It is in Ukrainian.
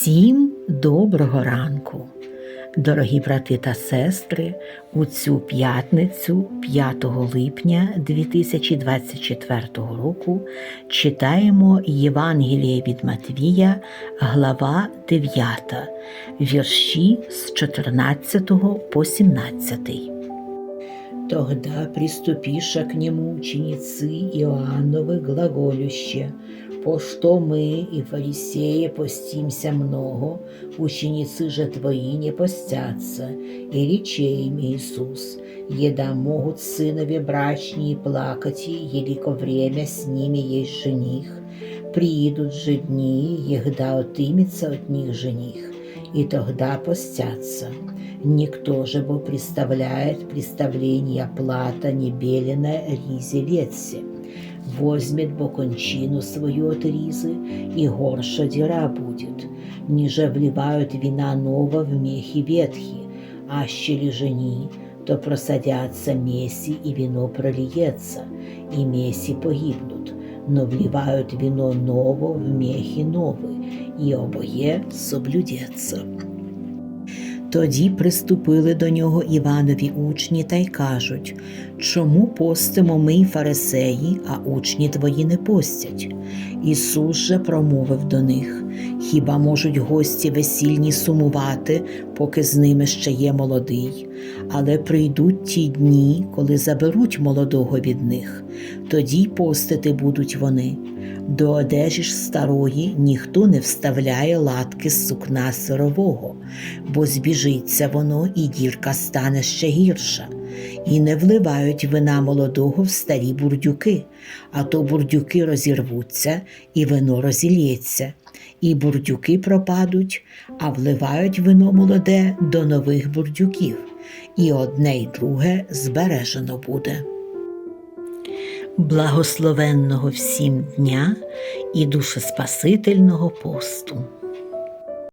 Всім доброго ранку, дорогі брати та сестри. У цю п'ятницю, 5 липня 2024 року, читаємо Євангеліє від Матвія, глава 9, вірші з 14 по 17. Тогда приступиша к нему ученицы Иоанновы глаголюще, «По что мы и фарисеи постимся много, ученицы же твои не постятся». И рече им Иисус, «Еда могут сынове брачние плакать, елико время с ними есть жених. Приидут же дни, егда отымется от них жених, и тогда постятся». Никто же бо представляет представление плата не белена ризе летсе. Возьмет бо кончину свою от ризы, и горша дира будет. Ниже вливают вина ново в мехи ветхи, аще ли жени, то просадятся меси, и вино прольется, и меси погибнут, но вливают вино ново в мехи новы, и обоє соблюдеться. Тоді приступили до нього Іванові учні та й кажуть, чому постимо ми й фарисеї, а учні твої не постять? Ісус же промовив до них: Хіба можуть гості весільні сумувати, поки з ними ще є молодий, але прийдуть ті дні, коли заберуть молодого від них, тоді й постити будуть вони. До одежі ж старої ніхто не вставляє латки з сукна сирового, бо збіжиться воно, і дірка стане ще гірша, і не вливають вина молодого в старі бурдюки, а то бурдюки розірвуться, і вино розілється, і бурдюки пропадуть, а вливають вино молоде до нових бурдюків, і одне й друге збережено буде. Благословенного всім дня і душеспасительного посту.